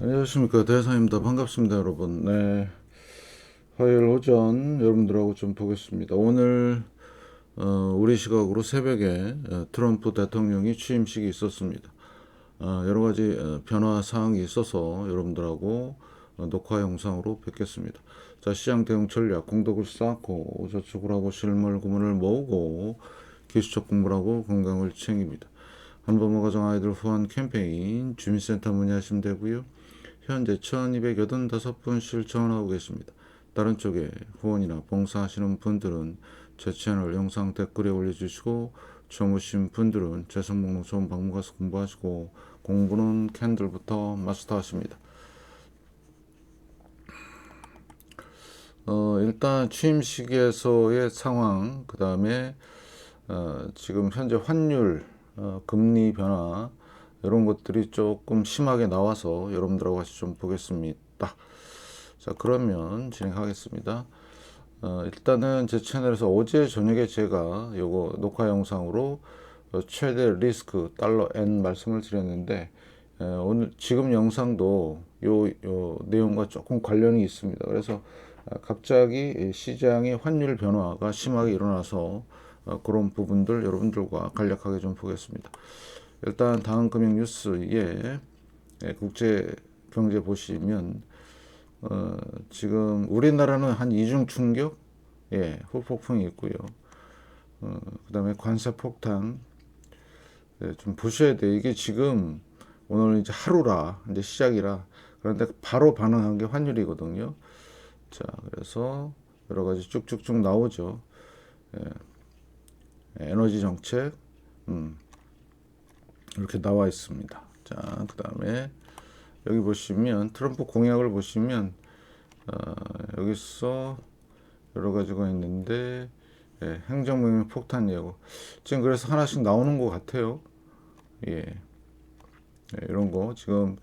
안녕하십니까. 대사입니다 반갑습니다 여러분. 네. 화요일 오전 여러분들하고 좀 보겠습니다. 오늘 어, 우리 시각으로 새벽에 어, 트럼프 대통령이 취임식이 있었습니다. 어, 여러 가지 어, 변화 사항이 있어서 여러분들하고 어, 녹화 영상으로 뵙겠습니다. 자 시장 대응 전략 공덕을 쌓고 저축을 하고 실물 구문을 모으고 기술적 공부를 하고 건강을 챙깁니다. 한번모 가정 아이들 후원 캠페인 주민센터 문의하시면 되고요. 현재 1285분 실천하고 계십니다. 다른 쪽에 후원이나 봉사하시는 분들은 제 채널 영상 댓글에 올려주시고 젊으신 분들은 재성 목록 좋은 방문 가서 공부하시고 공부는 캔들부터 마스터하십니다. 어, 일단 취임식에서의 상황, 그 다음에 어, 지금 현재 환율, 어, 금리 변화 이런 것들이 조금 심하게 나와서 여러분들하고 같이 좀 보겠습니다. 자 그러면 진행하겠습니다. 어, 일단은 제 채널에서 어제 저녁에 제가 요거 녹화 영상으로 어, 최대 리스크 달러 N 말씀을 드렸는데 에, 오늘 지금 영상도 요, 요 내용과 조금 관련이 있습니다. 그래서 아, 갑자기 시장의 환율 변화가 심하게 일어나서 어, 그런 부분들 여러분들과 간략하게 좀 보겠습니다. 일단 다음 금융 뉴스에 예, 국제 경제 보시면 어, 지금 우리나라는 한 이중 충격, 예, 후폭풍이 있고요. 어, 그다음에 관세 폭탄 예, 좀 보셔야 돼요. 이게 지금 오늘 이제 하루라 이제 시작이라 그런데 바로 반응한 게 환율이거든요. 자, 그래서 여러 가지 쭉쭉쭉 나오죠. 예. 에너지 정책 음, 이렇게 나와 있습니다. 자, 그 다음에 여기 보시면 트럼프 공약을 보시면 어, 여기서 여러 가지가 있는데 예, 행정명령 폭탄 예고 지금 그래서 하나씩 나오는 것 같아요. 예, 예 이런 거 지금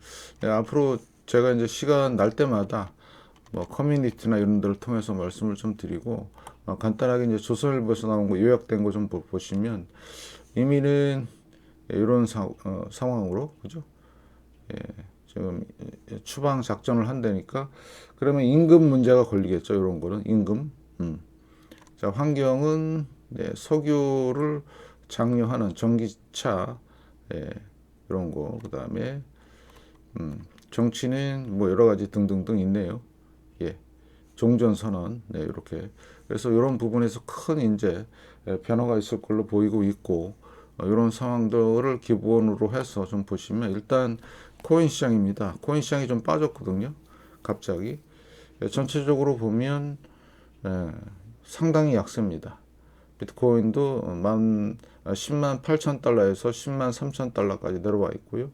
예, 앞으로 제가 이제 시간 날 때마다 뭐 커뮤니티나 이런 데를 통해서 말씀을 좀 드리고 어, 간단하게 이제 조선일보에서 나온 거 요약된 거 좀 보시면 이미는 이런 사, 어, 상황으로 그죠? 예, 지금 추방 작전을 한다니까 그러면 임금 문제가 걸리겠죠. 이런 거는 임금. 음. 자 환경은 네, 석유를 장려하는 전기차 예, 이런 거 그다음에 음, 정치는 뭐 여러 가지 등등등 있네요. 예. 종전 선언 네, 이렇게 그래서 이런 부분에서 큰 이제 변화가 있을 걸로 보이고 있고 어, 이런 상황들을 기본으로 해서 좀 보시면 일단 코인 시장입니다. 코인 시장이 좀 빠졌거든요. 갑자기 예, 전체적으로 보면 예, 상당히 약세입니다. 비트코인도 만 10만 8천 달러에서 10만 3천 달러까지 내려와 있고요.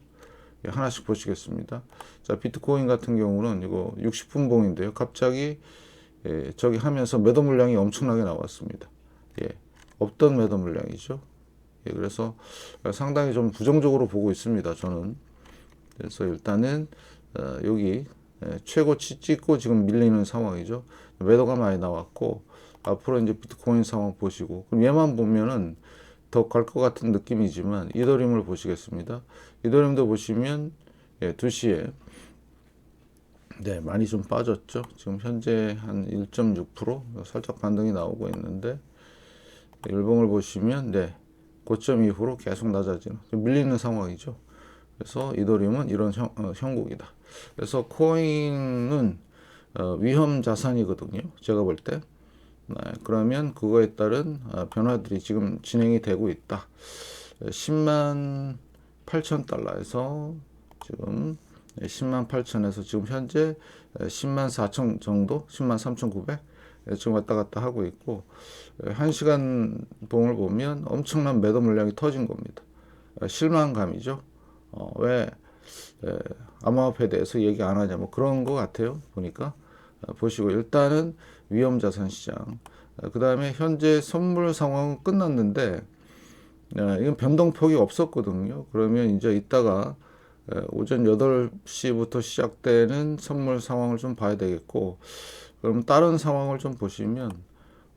예, 하나씩 보시겠습니다. 자, 비트코인 같은 경우는 이거 60분 봉인데요. 갑자기 예, 저기 하면서 매도 물량이 엄청나게 나왔습니다. 예, 없던 매도 물량이죠. 예, 그래서 상당히 좀 부정적으로 보고 있습니다. 저는. 그래서 일단은 어, 여기 예, 최고치 찍고 지금 밀리는 상황이죠. 매도가 많이 나왔고 앞으로 이제 비트코인 상황 보시고 그럼 얘만 보면은 더 갈 것 같은 느낌이지만 이더리움을 보시겠습니다. 이더리움도 보시면 예, 2시에 네, 많이 좀 빠졌죠. 지금 현재 한 1.6% 살짝 반등이 나오고 있는데 일봉을 보시면 네, 고점 이후로 계속 낮아지는 밀리는 상황이죠. 그래서 이더리움은 이런 형, 어, 형국이다. 그래서 코인은 어, 위험 자산이거든요. 제가 볼 때. 네, 그러면 그거에 따른 어, 변화들이 지금 진행이 되고 있다. 10만 8천 달러에서 지금 10만 8천에서 지금 현재 10만 4천 정도, 10만 3천 9백 지금 왔다 갔다 하고 있고 한 시간 봉을 보면 엄청난 매도 물량이 터진 겁니다. 실망감이죠. 어, 왜 에, 암호화폐에 대해서 얘기 안 하냐 뭐 그런 것 같아요. 보니까 어, 보시고 일단은 위험자산 시장. 어, 그 다음에 현재 선물 상황은 끝났는데 어, 이건 변동폭이 없었거든요. 그러면 이제 이따가 오전 8시부터 시작되는 선물 상황을 좀 봐야 되겠고, 그럼 다른 상황을 좀 보시면,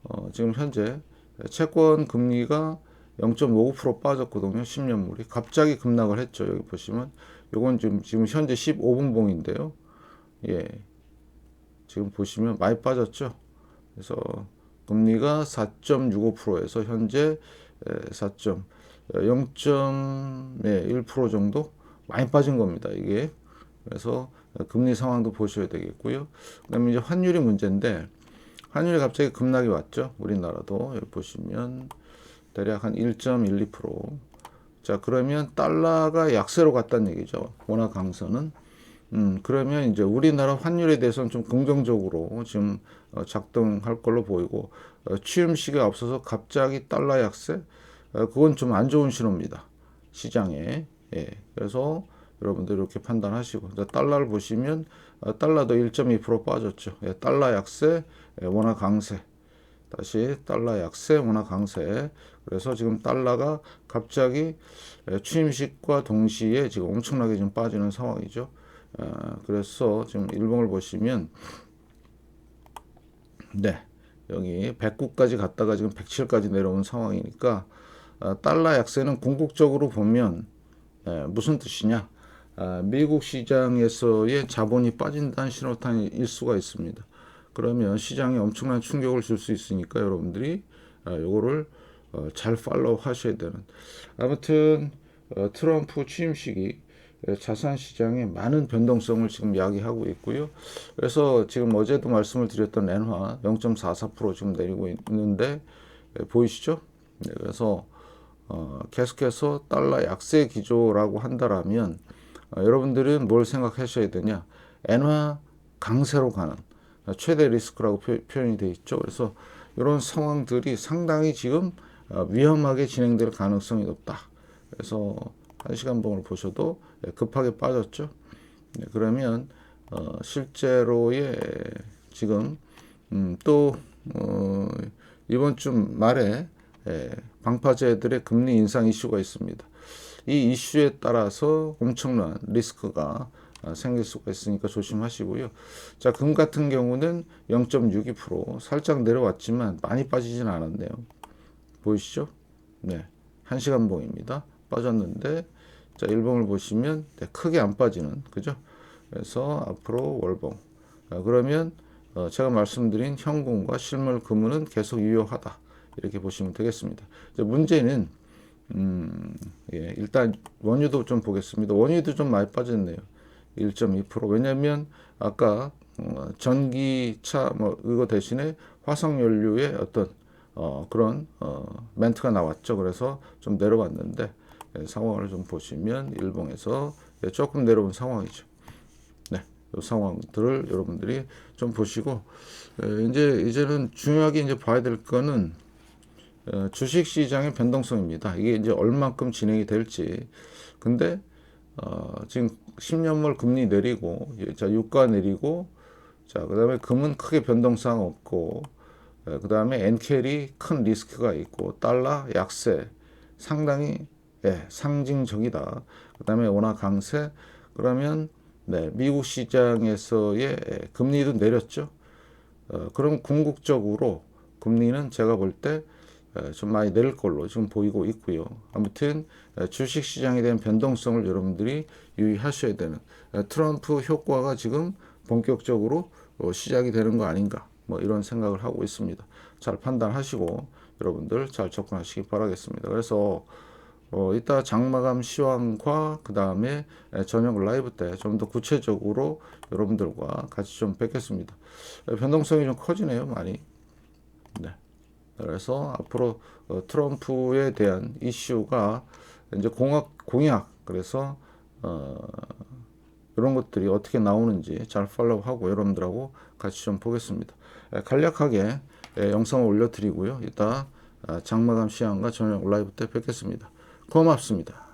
어, 지금 현재 채권 금리가 0.59% 빠졌거든요. 10년물이. 갑자기 급락을 했죠. 여기 보시면 요건 지금 지금 현재 15분 봉인데요. 예. 지금 보시면 많이 빠졌죠. 그래서 금리가 4.65%에서 현재 4.0.1% 정도 많이 빠진 겁니다. 이게 그래서 금리 상황도 보셔야 되겠고요. 그다음에 이제 환율이 문제인데 환율이 갑자기 급락이 왔죠. 우리나라도 여기 보시면 대략 한 1.12%. 자 그러면 달러가 약세로 갔다는 얘기죠. 원화 강세는. 음 그러면 이제 우리나라 환율에 대해서는 좀 긍정적으로 지금 어, 작동할 걸로 보이고 어, 취임식에 앞서서 갑자기 달러 약세 어, 그건 좀 안 좋은 신호입니다. 시장에. 예. 그래서 여러분들 이렇게 판단하시고 자, 달러를 보시면 어, 달러도 1.2% 빠졌죠. 예, 달러 약세, 예, 원화 강세. 다시 달러 약세, 원화 강세. 그래서 지금 달러가 갑자기 예, 취임식과 동시에 지금 엄청나게 지금 빠지는 상황이죠. 어, 그래서 지금 일봉을 보시면 네 여기 109까지 갔다가 지금 107까지 내려온 상황이니까 어, 달러 약세는 궁극적으로 보면 예, 무슨 뜻이냐? 아, 미국 시장에서의 자본이 빠진다는 신호탄일 수가 있습니다. 그러면 시장에 엄청난 충격을 줄 수 있으니까 여러분들이 아, 요거를 어, 잘 팔로우 하셔야 되는. 아무튼 어, 트럼프 취임식이 자산 시장에 많은 변동성을 지금 야기하고 있고요. 그래서 지금 어제도 말씀을 드렸던 엔화 0.44% 지금 내리고 있는데 예, 보이시죠? 네, 그래서 어, 계속해서 달러 약세 기조라고 한다라면 어, 여러분들은 뭘 생각하셔야 되냐? 엔화 강세로 가는 최대 리스크라고 표, 현이 되어 있죠. 그래서 이런 상황들이 상당히 지금 어, 위험하게 진행될 가능성이 높다. 그래서 한 시간 봉을 보셔도 예, 급하게 빠졌죠. 네, 그러면 어, 실제로의 지금 음, 또 어, 이번 주 말에 예, 방파제들의 금리 인상 이슈가 있습니다. 이 이슈에 따라서 엄청난 리스크가 아, 생길 수가 있으니까 조심하시고요. 자, 금 같은 경우는 0.62% 살짝 내려왔지만 많이 빠지진 않았네요. 보이시죠? 네. 1시간 봉입니다. 빠졌는데 자, 일봉을 보시면 네, 크게 안 빠지는 그죠? 그래서 앞으로 월봉. 아, 그러면 어, 제가 말씀드린 현금과 실물 금은 계속 유효하다. 이렇게 보시면 되겠습니다. 문제는 음, 예, 일단 원유도 좀 보겠습니다. 원유도 좀 많이 빠졌네요. 1.2% 왜냐면 아까 어, 전기차 뭐 이거 대신에 화석 연료의 어떤 어, 그런 어, 멘트가 나왔죠. 그래서 좀 내려왔는데 예, 상황을 좀 보시면 일봉에서 예, 조금 내려온 상황이죠. 네, 이 상황들을 여러분들이 좀 보시고 예, 이제 이제는 중요하게 이제 봐야 될 거는 어, 주식 시장의 변동성입니다. 이게 이제 얼만큼 진행이 될지. 근데 어, 지금 10년물 금리 내리고 자 유가 내리고 자 그다음에 금은 크게 변동성 없고 어, 그다음에 엔켈이 큰 리스크가 있고 달러 약세 상당히 예, 상징적이다. 그다음에 원화 강세 그러면 네, 미국 시장에서의 예, 금리도 내렸죠. 어, 그럼 궁극적으로 금리는 제가 볼때 좀 많이 내릴 걸로 지금 보이고 있고요. 아무튼 주식 시장에 대한 변동성을 여러분들이 유의하셔야 되는 트럼프 효과가 지금 본격적으로 어, 시작이 되는 거 아닌가 뭐 이런 생각을 하고 있습니다. 잘 판단하시고 여러분들 잘 접근하시기 바라겠습니다. 그래서 어, 이따 장마감 시황과 그 다음에 저녁 라이브 때 좀 더 구체적으로 여러분들과 같이 좀 뵙겠습니다. 변동성이 좀 커지네요, 많이. 네. 그래서 앞으로 어, 트럼프에 대한 이슈가 이제 공약 공약 그래서 어, 이런 것들이 어떻게 나오는지 잘 팔로우하고 여러분들하고 같이 좀 보겠습니다. 에, 간략하게 에, 영상을 올려드리고요. 이따 아, 장마감 시향과 저녁 라이브 때 뵙겠습니다. 고맙습니다.